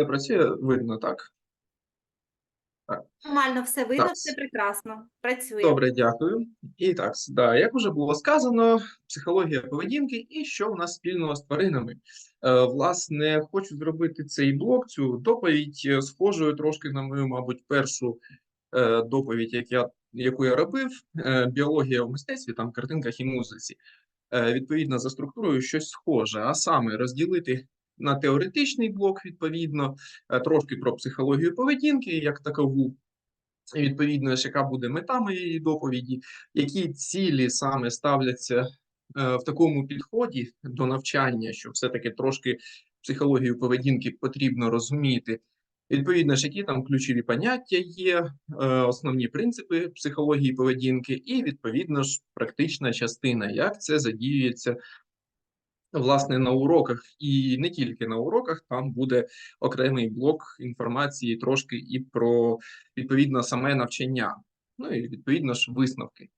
Все працює, видно, так? Нормально все видно, Так. все прекрасно. Працює. Добре, дякую. І так, да, як вже було сказано, психологія поведінки і що в нас спільного з тваринами. Е, власне, хочу зробити цей блок, цю доповідь е, схожою трошки на мою, мабуть, першу е, доповідь, як я, яку я робив, е, біологія в мистецтві, там картинках і музиці. Е, відповідно, за структурою щось схоже, а саме розділити на теоретичний блок, відповідно, е, трошки про психологію поведінки як такову, і, відповідно, яка буде мета моєї доповіді, які цілі саме ставляться е, в такому підході до навчання, що все-таки трошки психологію поведінки потрібно розуміти. Відповідно ж, які там ключові поняття є, е, основні принципи психології поведінки, і відповідно ж практична частина, як це задіюється власне на уроках, і не тільки на уроках, там буде окремий блок інформації трошки і про відповідно саме навчання, ну і відповідно ж висновки.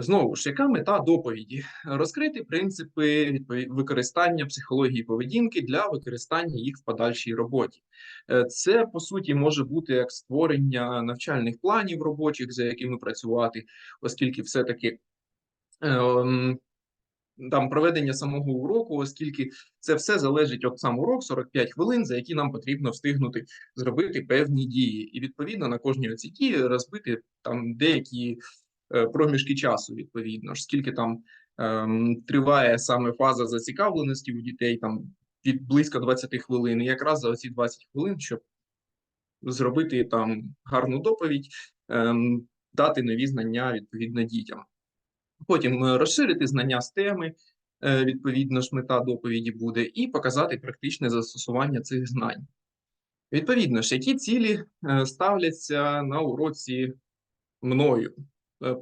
Знову ж, яка мета доповіді? Розкрити принципи використання психології поведінки для використання їх в подальшій роботі. Е, Це по суті може бути як створення навчальних планів робочих, за якими працювати, оскільки все-таки ем, там проведення самого уроку, оскільки це все залежить від сам урок 45 хвилин, за які нам потрібно встигнути зробити певні дії, і відповідно на кожні оці дії розбити там деякі е, проміжки часу. Відповідно скільки там ем, триває саме фаза зацікавленості у дітей, там від близько 20 хвилин, і якраз за оці 20 хвилин, щоб зробити там гарну доповідь, ем, дати нові знання відповідно дітям. Потім е, розширити знання з теми, е, відповідно ж, мета доповіді буде, і показати практичне застосування цих знань. Відповідно ж, які цілі е, ставляться на уроці мною?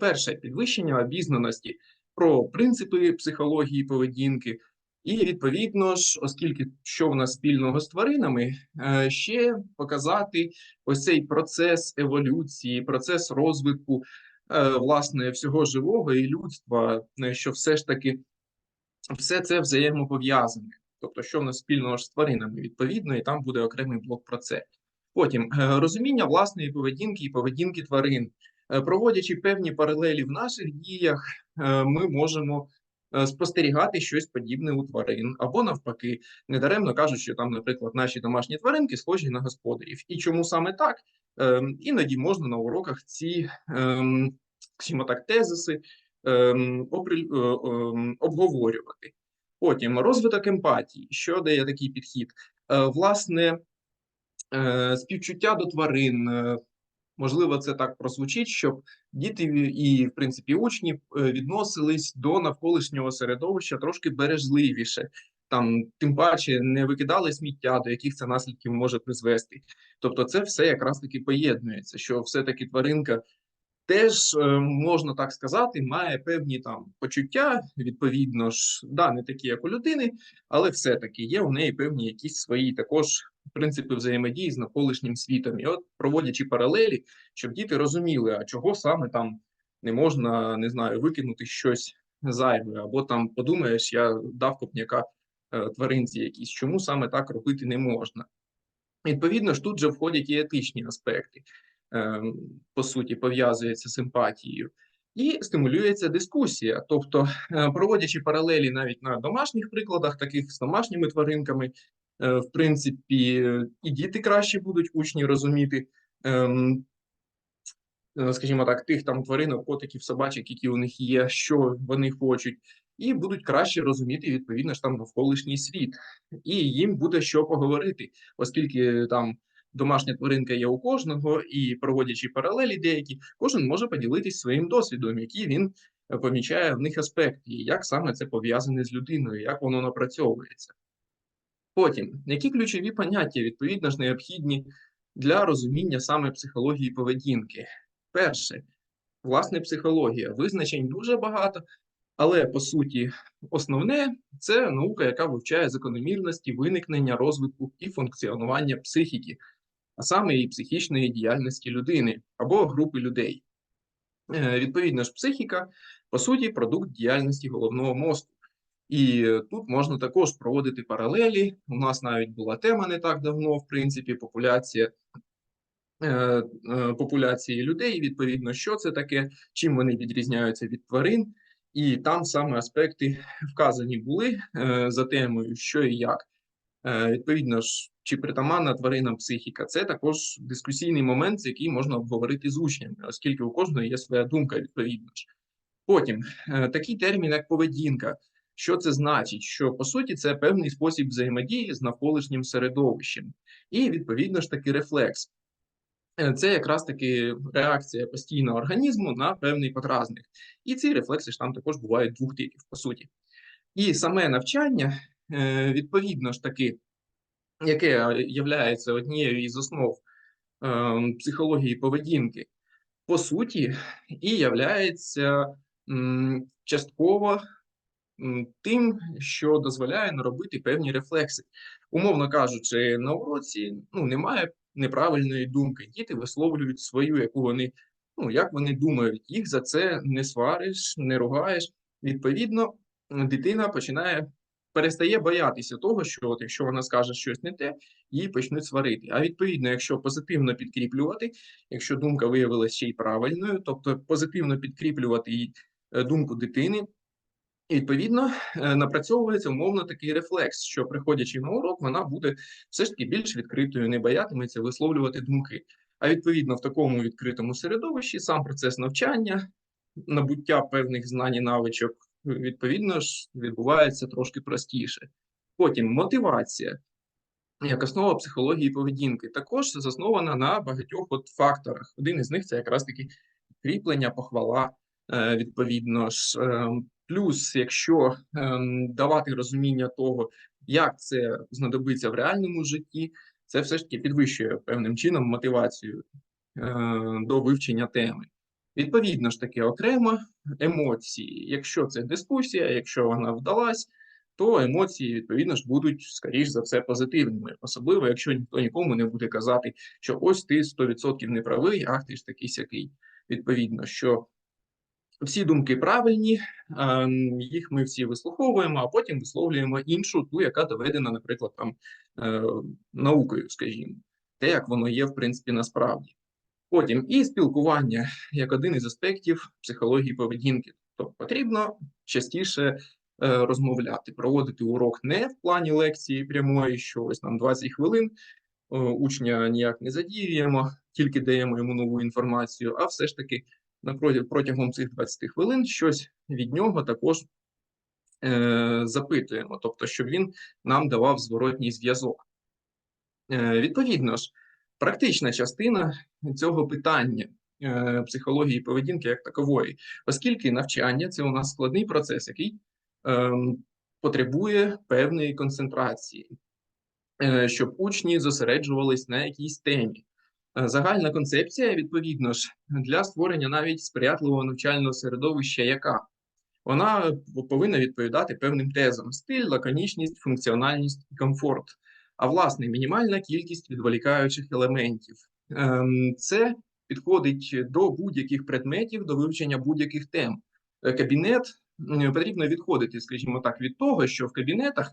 Перше підвищення обізнаності про принципи психології поведінки, і відповідно ж, оскільки що в нас спільного з тваринами, ще показати ось цей процес еволюції, процес розвитку власне всього живого і людства, е, що все ж таки все це взаємопов'язане. Тобто, що в нас спільного з тваринами, відповідно, і там буде окремий блок про це. Потім е, розуміння власної поведінки і поведінки тварин. Е, Проводячи певні паралелі в наших діях, е, ми можемо е, спостерігати щось подібне у тварин, або навпаки, недаремно кажуть, що там, наприклад, наші домашні тваринки схожі на господарів. І чому саме так? Ем, Іноді можна на уроках ці, ем, скажімо так, тезиси ем, е, обговорювати. Потім розвиток емпатії. Що дає такий підхід? Е, Власне, е, співчуття до тварин. Можливо, це так прозвучить, щоб діти і, в принципі, учні відносились до навколишнього середовища трошки бережливіше. Там, тим паче, не викидали сміття, до яких це наслідків може призвести. Тобто, це все якраз таки поєднується, що все-таки тваринка теж е, можна так сказати, має певні там почуття, відповідно ж, да, не такі, як у людини, але все-таки є у неї певні якісь свої також принципи взаємодії з навколишнім світом. І от проводячи паралелі, щоб діти розуміли, а чого саме там не можна, не знаю, викинути щось зайве, або там подумаєш, я дав копняка тваринці якійсь, чому саме так робити не можна. Відповідно ж, тут же входять і етичні аспекти, е, по суті, пов'язується з емпатією. І стимулюється дискусія, тобто, е, проводячи паралелі навіть на домашніх прикладах, таких з домашніми тваринками, е, в принципі, е, і діти краще будуть учні розуміти, ем, е, скажімо так, тих там тваринок, котиків, собачок, які у них є, що вони хочуть, і будуть краще розуміти відповідно ж там навколишній світ, і їм буде що поговорити, оскільки там домашня тваринка є у кожного, і проводячи паралелі деякі, кожен може поділитись своїм досвідом, який він е, помічає в них аспекти, і як саме це пов'язане з людиною, як воно напрацьовується. Потім, які ключові поняття, відповідно ж, необхідні для розуміння саме психології поведінки? Перше, власне, психологія. Визначень дуже багато, але по суті, основне це наука, яка вивчає закономірності виникнення, розвитку і функціонування психіки, а саме і психічної діяльності людини або групи людей. Е, Відповідно ж, психіка, по суті, продукт діяльності головного мозку. І тут можна також проводити паралелі. У нас навіть була тема не так давно, в принципі, популяція е, е, популяції людей. Відповідно, що це таке, чим вони відрізняються від тварин, і там саме аспекти вказані були е, за темою, що і як. Е, Відповідно ж, чи притаманна тваринам психіка, це також дискусійний момент, який можна обговорити з учнями, оскільки у кожного є своя думка, відповідно ж. Потім е, такий термін, як поведінка. Що це значить? Що по суті це певний спосіб взаємодії з навколишнім середовищем, і відповідно ж таки рефлекс. Е, Це якраз таки реакція постійного організму на певний подразник. І ці рефлекси ж там також бувають двох типів, по суті. І саме навчання, е, відповідно ж таки, яке є однією із основ е, психології поведінки, по суті, і являється частково тим, що дозволяє наробити певні рефлекси. Умовно кажучи, на уроці ну, немає неправильної думки. Діти висловлюють свою, яку вони, ну, як вони думають, їх за це не свариш, не ругаєш. Відповідно, дитина починає перестає боятися того, що от якщо вона скаже щось не те, її почнуть сварити. А відповідно, якщо позитивно підкріплювати, якщо думка виявилася ще й правильною, тобто позитивно підкріплювати її е, думку дитини. І відповідно е, напрацьовується умовно такий рефлекс, що приходячи на урок, вона буде все ж таки більш відкритою, не боятиметься висловлювати думки. А відповідно, в такому відкритому середовищі сам процес навчання, набуття певних знань і навичок, відповідно ж, відбувається трошки простіше. Потім мотивація, як основа психології поведінки, також заснована на багатьох от факторах. Один із них це якраз таки кріплення, похвала, е, відповідно ж. Плюс, якщо ем, давати розуміння того, як це знадобиться в реальному житті, це все ж таки підвищує певним чином мотивацію е, до вивчення теми. Відповідно ж таки, окремо емоції. Якщо це дискусія, якщо вона вдалась, то емоції, відповідно ж, будуть, скоріш за все, позитивними. Особливо, якщо ніхто нікому не буде казати, що ось ти 100% не правий, ах ти ж такий сякий. Відповідно, що всі думки правильні, ем, їх ми всі вислуховуємо, а потім висловлюємо іншу, ту, яка доведена, наприклад, там е, наукою, скажімо, те, як воно є, в принципі, насправді. Потім і спілкування як один із аспектів психології поведінки. Тобто потрібно частіше е, розмовляти, проводити урок не в плані лекції прямої, що ось нам 20 хвилин. Е, учня ніяк не задіюємо, тільки даємо йому нову інформацію, а все ж таки протягом цих 20 хвилин щось від нього також е, запитуємо, тобто, щоб він нам давав зворотній зв'язок. Е, Відповідно ж, практична частина цього питання е, психології поведінки як такової, оскільки навчання це у нас складний процес, який е, потребує певної концентрації, е, щоб учні зосереджувались на якійсь темі. Е, загальна концепція, відповідно ж, для створення навіть сприятливого навчального середовища, яка вона повинна відповідати певним тезам: стиль, лаконічність, функціональність і комфорт. А власне, мінімальна кількість відволікаючих елементів. Ем, це підходить до будь-яких предметів, до вивчення будь-яких тем. Е, кабінет потрібно відходити, скажімо так, від того, що в кабінетах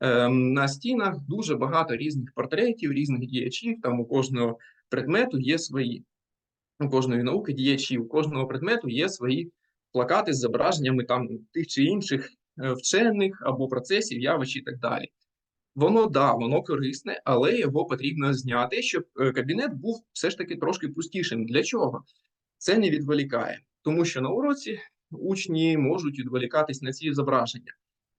ем, на стінах дуже багато різних портретів, різних діячів. Там у кожного предмету є свої, у кожної науки діячі, у кожного предмету є свої плакати з зображеннями там тих чи інших е, вчених або процесів, явищ і так далі. Воно да, воно корисне, але його потрібно зняти, щоб е, кабінет був все ж таки трошки пустішим. Для чого? Це не відволікає, тому що на уроці учні можуть відволікатись на ці зображення.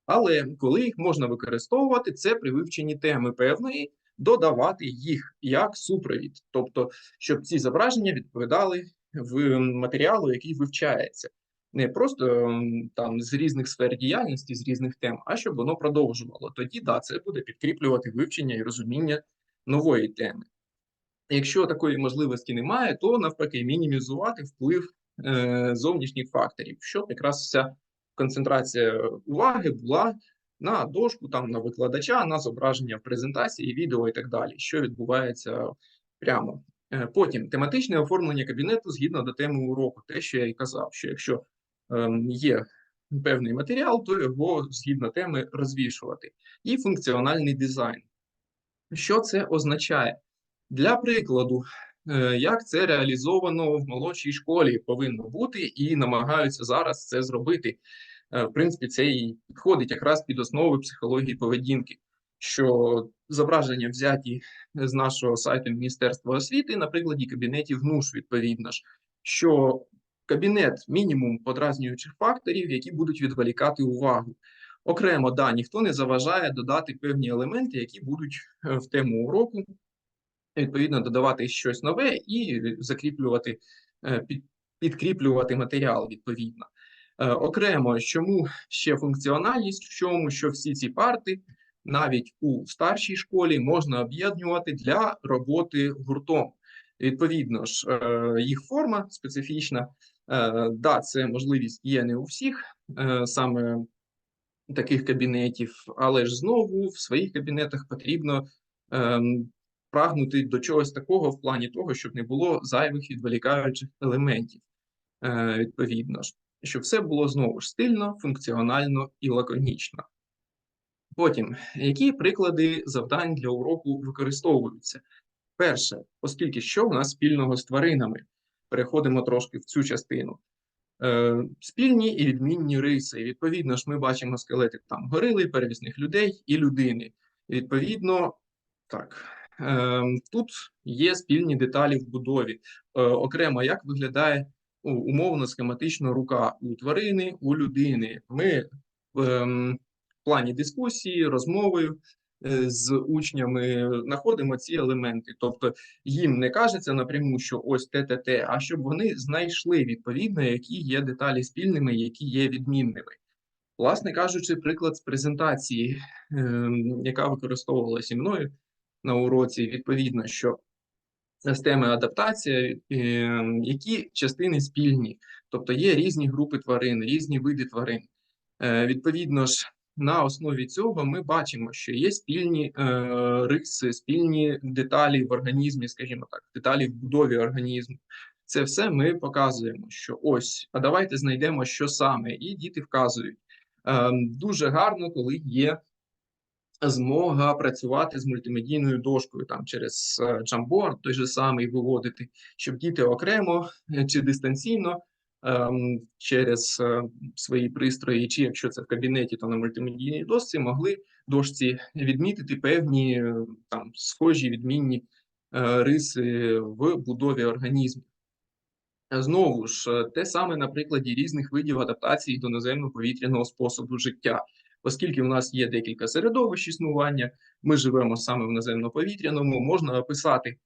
Але коли їх можна використовувати, це при вивченні теми певної, додавати їх як супровід, тобто, щоб ці зображення відповідали в матеріалу, який вивчається, не просто там з різних сфер діяльності, з різних тем, а щоб воно продовжувало. Тоді да, це буде підкріплювати вивчення і розуміння нової теми. Якщо такої можливості немає, то навпаки мінімізувати вплив е, зовнішніх факторів, щоб якраз вся концентрація уваги була на дошку, там на викладача, на зображення в презентації, відео і так далі, що відбувається прямо. Е, потім тематичне оформлення кабінету згідно до теми уроку, те, що я і казав, що якщо ем, є певний матеріал, то його згідно теми розвішувати. І функціональний дизайн. Що це означає? Для прикладу, е, як це реалізовано в молодшій школі повинно бути, і намагаються зараз це зробити. Е, В принципі, це і підходить якраз під основи психології поведінки, що зображення взяті з нашого сайту Міністерства освіти на прикладі кабінетів НУШ, відповідно ж, що кабінет мінімум подразнюючих факторів, які будуть відволікати увагу. Окремо, да, ніхто не заважає додати певні елементи, які будуть е, в тему уроку, відповідно, додавати щось нове і закріплювати, е, під, підкріплювати матеріал відповідно. Е, Окремо, чому ще функціональність в чому, що всі ці парти навіть у старшій школі можна об'єднувати для роботи гуртом. Відповідно ж, е, їх форма специфічна. Е, Да, це можливість є не у всіх саме таких кабінетів, але ж знову в своїх кабінетах потрібно прагнути до чогось такого в плані того, щоб не було зайвих відволікаючих елементів. Відповідно ж, щоб все було знову ж стильно, функціонально і лаконічно. Потім, які приклади завдань для уроку використовуються? Перше, оскільки що в нас спільного з тваринами? Переходимо трошки в цю частину. Е, спільні і відмінні риси. Відповідно ж, ми бачимо скелети там горили, перевісних людей і людини. Відповідно, так. е, Тут є спільні деталі в будові. Е, Окремо, як виглядає умовно схематично рука у тварини, у людини. Ми ем, в плані дискусії, розмови е, з учнями знаходимо ці елементи. Тобто їм не кажеться напряму, що ось те, те, те, а щоб вони знайшли відповідно, які є деталі спільними, які є відмінними. Власне кажучи, приклад з презентації, ем, яка використовувалася мною на уроці, відповідно, що з теми адаптація, ем, які частини спільні, тобто є різні групи тварин, різні види тварин. Е, Відповідно ж, на основі цього ми бачимо, що є спільні е, риси, спільні деталі в організмі, скажімо так, деталі в будові організму. Це все ми показуємо, що ось, а давайте знайдемо, що саме, і діти вказують. Е, Дуже гарно, коли є змога працювати з мультимедійною дошкою там через е, Jamboard той же самий виводити, щоб діти окремо е, чи дистанційно ем, через е, свої пристрої, чи якщо це в кабінеті, то на мультимедійній дошці могли дошці відмітити певні там схожі відмінні риси в будові організму. Знову ж, те саме на прикладі різних видів адаптації до наземно-повітряного способу життя. Оскільки в нас є декілька середовищ існування, ми живемо саме в наземно-повітряному, можна описати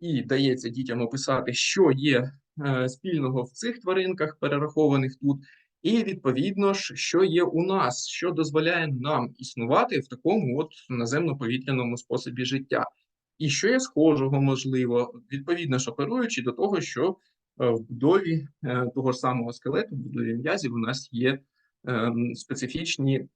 і дається дітям описати, що є е, спільного в цих тваринках, перерахованих тут, і відповідно ж, що є у нас, що дозволяє нам існувати в такому от наземно-повітряному способі життя, і що є схожого можливо, відповідно ж оперуючи до того, що е, в будові е, того ж самого скелету, в будові м'язів у нас є е, специфічні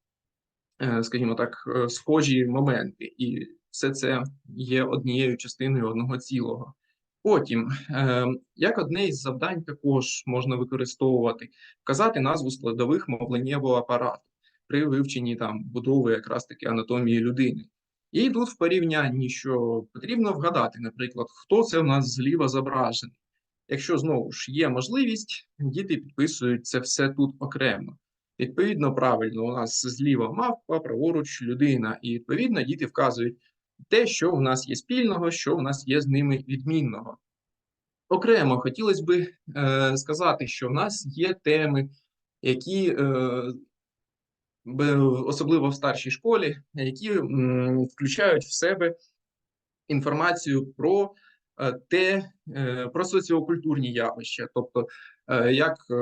скажімо так, е, схожі моменти, і все це є однією частиною одного цілого. Потім, е, як одне із завдань також можна використовувати, вказати назву складових мовленнєвого апарату при вивченні там будови якраз таки анатомії людини. І тут в порівнянні, що потрібно вгадати, наприклад, хто це в нас зліва зображений. Якщо знову ж є можливість, діти підписують це все тут окремо. Відповідно, правильно, у нас зліва мавпа, праворуч людина, і відповідно діти вказують те, що в нас є спільного, що в нас є з ними відмінного. Окремо хотілося би е, сказати, що в нас є теми, які, е, особливо в старшій школі, які м, включають в себе інформацію про е, те, е, про соціокультурні явища, тобто як е,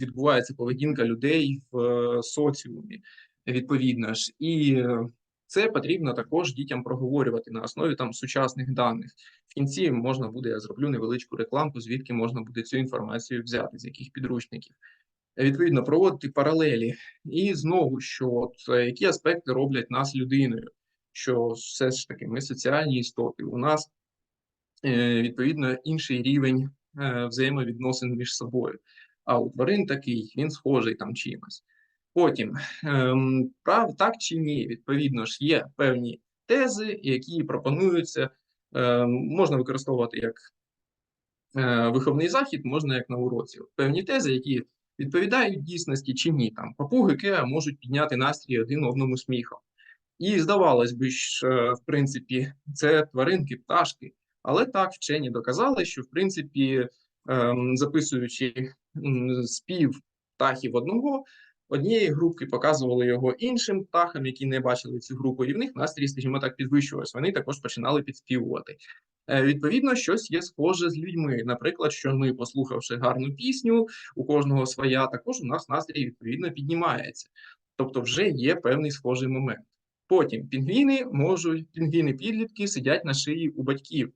відбувається поведінка людей в е, соціумі, відповідно ж, і е, це потрібно також дітям проговорювати на основі там сучасних даних. В кінці можна буде, я зроблю невеличку рекламку, звідки можна буде цю інформацію взяти, з яких підручників. Відповідно, проводити паралелі. І знову, що от, е, які аспекти роблять нас людиною, що все ж таки ми соціальні істоти. У нас е, відповідно інший рівень е, взаємовідносин між собою. А у тварин такий, він схожий там чимось. Потім, ем, прав так чи ні, відповідно ж, є певні тези, які пропонуються, ем, можна використовувати як е, виховний захід, можна як на уроці. Певні тези, які відповідають дійсності чи ні. Там папуги можуть підняти настрій один одному сміхом. І здавалось би, що, е, в принципі, це тваринки, пташки. Але так вчені доказали, що в принципі, ем, записуючи спів птахів одного, однієї групки показували його іншим птахам, які не бачили цю групу, і в них настрій, скажімо так, підвищувався. Вони також починали підспівувати. Е, Відповідно, щось є схоже з людьми. Наприклад, що ми, послухавши гарну пісню, у кожного своя, також у нас настрій відповідно піднімається. Тобто, вже є певний схожий момент. Потім пінгвіни можуть, пінгвіни-підлітки сидять на шиї у батьків.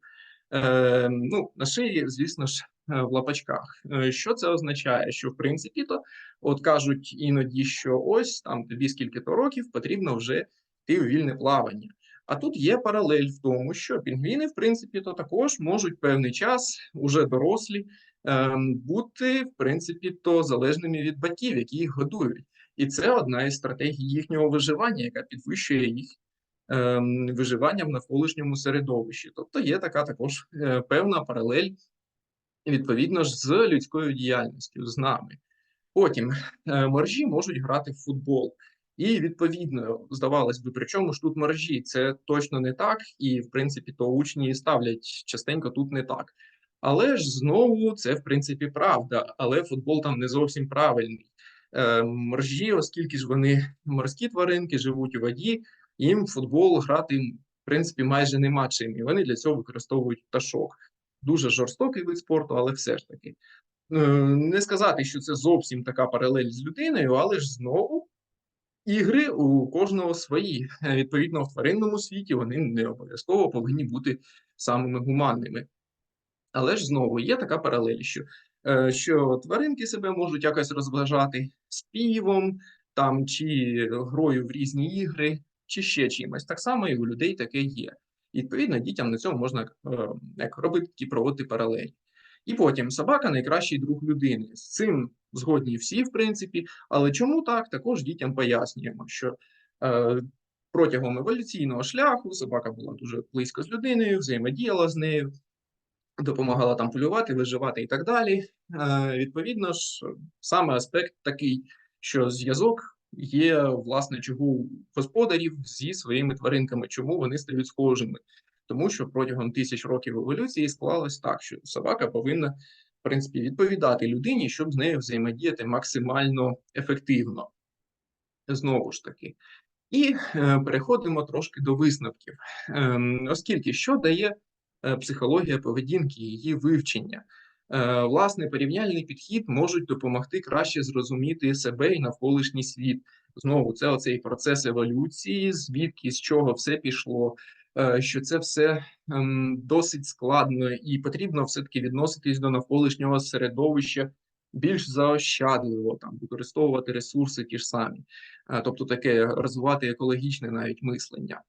Е, ну, на шиї, звісно ж, е, в лапачках. Е, Що це означає? Що в принципі то от кажуть іноді, що ось там тобі скільки-то років потрібно вже йти у вільне плавання. А тут є паралель в тому, що пінгвіни, в принципі, то також можуть певний час, уже дорослі, ем, бути в принципі то залежними від батьків, які їх годують. І це одна із стратегій їхнього виживання, яка підвищує їх ем, виживання в навколишньому середовищі. Тобто є така також е, певна паралель, відповідно ж, з людською діяльністю, з нами. Потім е, моржі можуть грати в футбол. І відповідно, здавалось би, при чому ж тут мережі? Це точно не так, і в принципі то учні ставлять частенько тут не так. Але ж знову це в принципі правда, але футбол там не зовсім правильний. Е, Моржі, оскільки ж вони морські тваринки, живуть у воді, їм футбол грати в принципі майже нема чим, і вони для цього використовують пташок. Дуже жорстокий вид спорту, але все ж таки. Е, Не сказати, що це зовсім така паралель з людиною, але ж знову ігри у кожного свої. Е, Відповідно, в тваринному світі вони не обов'язково повинні бути самими гуманними. Але ж знову є така паралель, що, е, що тваринки себе можуть якось розважати співом там, чи грою в різні ігри, чи ще чимось. Так само і у людей таке є. Відповідно, дітям на цьому можна е, як робити такі проводити паралелі. І потім собака найкращий друг людини. З цим згодні всі, в принципі. Але чому так? Також дітям пояснюємо, що е, протягом еволюційного шляху собака була дуже близько з людиною, взаємодіяла з нею, допомагала там полювати, виживати і так далі. Е, відповідно ж, саме аспект такий, що зв'язок є, власне, чого господарів зі своїми тваринками, чому вони стають схожими. Тому що протягом тисяч років еволюції склалось так, що собака повинна, в принципі, відповідати людині, щоб з нею взаємодіяти максимально ефективно. Знову ж таки. І е, переходимо трошки до висновків, Ем, оскільки що дає е, психологія поведінки, її вивчення. Е, Власне, порівняльний підхід можуть допомогти краще зрозуміти себе і навколишній світ. Знову це оцей процес еволюції, звідки з чого все пішло, е, що це все ем, досить складно, і потрібно все-таки відноситись до навколишнього середовища більш заощадливо, там використовувати ресурси ті ж самі, Е, тобто таке розвивати екологічне навіть мислення.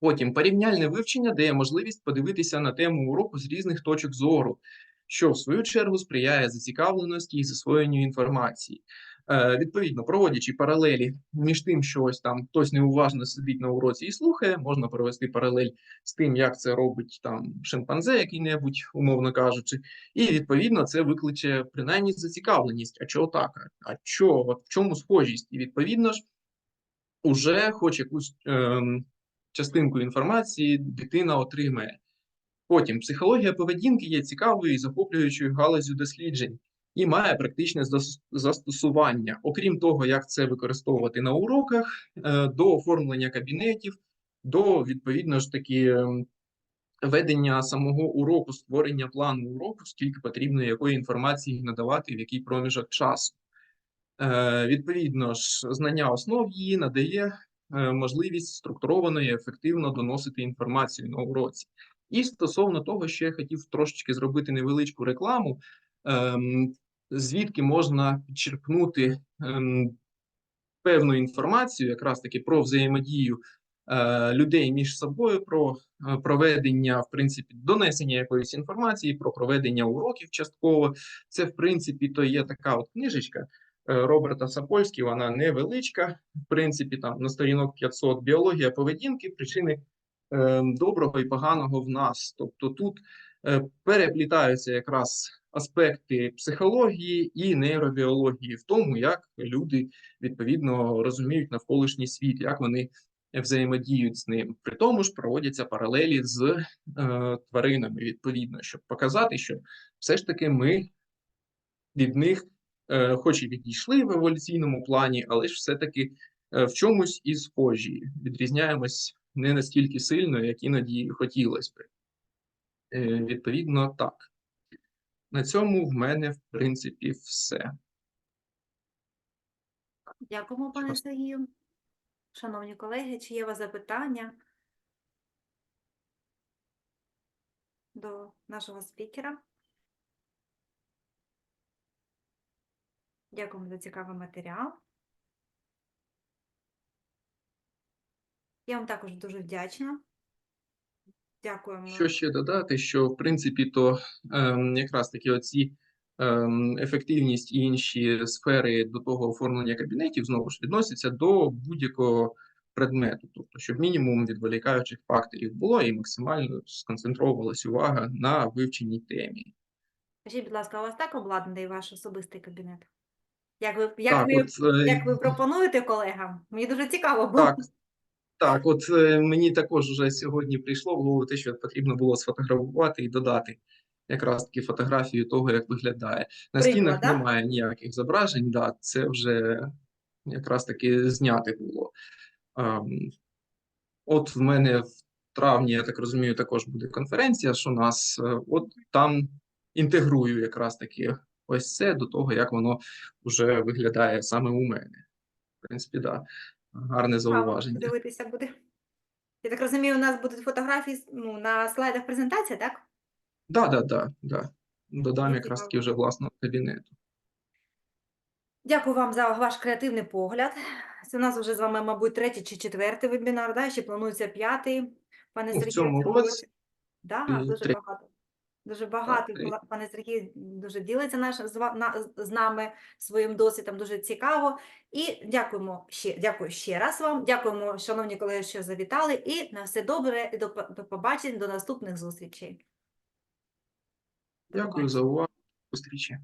Потім порівняльне вивчення дає можливість подивитися на тему уроку з різних точок зору, що в свою чергу сприяє зацікавленості і засвоєнню інформації. Е, відповідно, проводячи паралелі між тим, що ось там хтось неуважно сидить на уроці і слухає, можна провести паралель з тим, як це робить там шимпанзе, який-небудь, умовно кажучи, і відповідно це викличе принаймні зацікавленість. А чого так? А чого? В чому схожість? І відповідно ж, уже хоч якусь ем, частинку інформації дитина отримає. Потім психологія поведінки є цікавою і захоплюючою галузю досліджень і має практичне застосування. Окрім того, як це використовувати на уроках, е, до оформлення кабінетів, до відповідно ж таки ем, ведення самого уроку, створення плану уроку, скільки потрібно якої інформації надавати, в який проміжок часу. Е, Відповідно ж, знання основ її надає е, можливість структуровано і ефективно доносити інформацію на уроці. І стосовно того, що я хотів трошечки зробити невеличку рекламу, ем, звідки можна підчерпнути ем, певну інформацію, якраз таки про взаємодію е, людей між собою, про е, проведення, в принципі, донесення якоїсь інформації, про проведення уроків частково. Це, в принципі, то є така от книжечка. е, Роберта Сапольські, вона невеличка. В принципі, там на сторінок 500 біологія поведінки, причини доброго і поганого в нас. Тобто тут е, переплітаються якраз аспекти психології і нейробіології в тому, як люди відповідно розуміють навколишній світ, як вони взаємодіють з ним. При тому ж проводяться паралелі з е, тваринами, відповідно, щоб показати, що все ж таки ми від них, е, хоч і відійшли в еволюційному плані, але ж все-таки е, в чомусь і схожі, відрізняємось не настільки сильно, як іноді хотілося би. Е, Відповідно, так. На цьому в мене, в принципі, все. Дякуємо, пане Сергію. Шановні колеги, чи є у вас запитання до нашого спікера? Дякуємо за цікавий матеріал. Я вам також дуже вдячна. Дякуємо. Що ще додати, що в принципі то ем, якраз таки оці ем, ефективність і інші сфери до того оформлення кабінетів знову ж відносяться до будь-якого предмету, тобто, щоб мінімум відволікаючих факторів було і максимально сконцентровувалась увага на вивченій темі. Скажіть, будь ласка, у вас так обладнаний ваш особистий кабінет? Як ви, як Так, ви, от, е, як ви пропонуєте колегам? Мені дуже цікаво було. Так, так, от е, мені також вже сьогодні прийшло в голову те, що потрібно було сфотографувати і додати якраз таки фотографію того, як виглядає. На Приклад, стінах да? немає ніяких зображень, да, це вже якраз таки зняти було. Ем, От в мене в травні, я так розумію, також буде конференція, що нас е, от там інтегрую якраз таки ось це до того, як воно вже виглядає саме у мене. В принципі, да, гарне зауваження. Дивитися буде. Я так розумію, у нас будуть фотографії ну, на слайдах презентації, так? Да, да, да, да. Додам якраз таки вже власного кабінету. Дякую вам за ваш креативний погляд. Це у нас вже з вами, мабуть, третій чи четвертий вебінар, да? ще планується п'ятий. Пане Сергію, цьому році, Да, дуже багато. Дуже багато. Пане Сергій дуже ділиться наш, з, нами своїм досвідом, дуже цікаво. І дякуємо ще, дякую ще раз вам. Дякуємо, шановні колеги, що завітали. І на все добре, і до, по- до побачень, до наступних зустрічей. Дякую за увагу. Зустрічі.